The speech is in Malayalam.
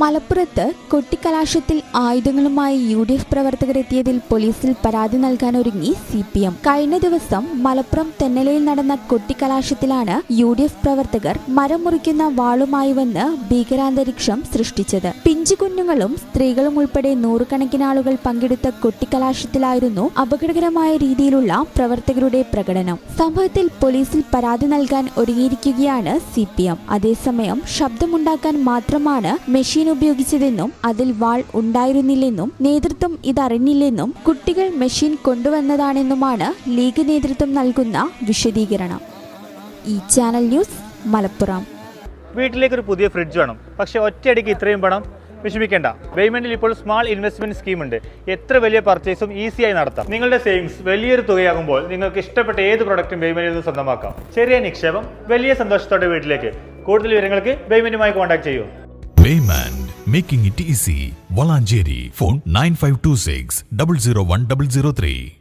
മലപ്പുറത്ത് കൊട്ടിക്കലാശത്തിൽ ആയുധങ്ങളുമായി യു ഡി എഫ് പ്രവർത്തകരെത്തിയതിൽ പോലീസിൽ പരാതി നൽകാൻ ഒരുങ്ങി സി പി എം കഴിഞ്ഞ ദിവസം മലപ്പുറം തെന്നലയിൽ നടന്ന കൊട്ടിക്കലാശത്തിലാണ് യു ഡി എഫ് പ്രവർത്തകർ മരം മുറിക്കുന്ന വാളുമായി വന്ന് ഭീകരാന്തരീക്ഷം സൃഷ്ടിച്ചത്. പിഞ്ചു കുഞ്ഞുങ്ങളും സ്ത്രീകളും ഉൾപ്പെടെ നൂറുകണക്കിന് ആളുകൾ പങ്കെടുത്ത കൊട്ടിക്കലാശത്തിലായിരുന്നു അപകടകരമായ രീതിയിലുള്ള പ്രവർത്തകരുടെ പ്രകടനം. സംഭവത്തിൽ പോലീസിൽ പരാതി നൽകാൻ ഒരുങ്ങിയിരിക്കുകയാണ് സി പി എം അതേസമയം ശബ്ദമുണ്ടാക്കാൻ മാത്രമാണ് മെഷീൻ ഉപയോഗിച്ചതെന്നും അതിൽ വാൾ ഉണ്ടായിരുന്നില്ലെന്നും നേതൃത്വം ഇതറിഞ്ഞില്ലെന്നും കുട്ടികൾ മെഷീൻ കൊണ്ടുവന്നതാണെന്നുമാണ് ലീഗ് നേതൃത്വം നൽകുന്ന വിശദീകരണം. ഈ ചാനൽ ന്യൂസ് മലപ്പുറം. വീട്ടിലേക്ക് ഒരു പുതിയ ഫ്രിഡ്ജ് വേണം. പക്ഷേ ഒറ്റയടിക്ക് ഇത്രയും പണം വിഷമിക്കേണ്ട. പേയ്മെന്റിൽ ഇപ്പോൾ സ്മാൾ ഇൻവെസ്റ്റ്മെന്റ് സ്കീം ഉണ്ട് എത്ര വലിയ പർച്ചേസും ഈസിയായി നടത്താം. നിങ്ങളുടെ സേവിങ്സ് വലിയൊരു തുകയാകുമ്പോൾ നിങ്ങൾക്ക് ഇഷ്ടപ്പെട്ട ഏത് പ്രൊഡക്റ്റും പേയ്മെന്റിൽ നിന്ന് സ്വന്തമാക്കാം. ചെറിയ നിക്ഷേപം വലിയ സന്തോഷത്തോടെ വീട്ടിലേക്ക്. കൂടുതൽ വിവരങ്ങൾക്ക് പേയ്മെന്റുമായി കോൺടാക്ട് ചെയ്യൂ. Paymand, making it easy. Valanjeri, phone 9526 001 003.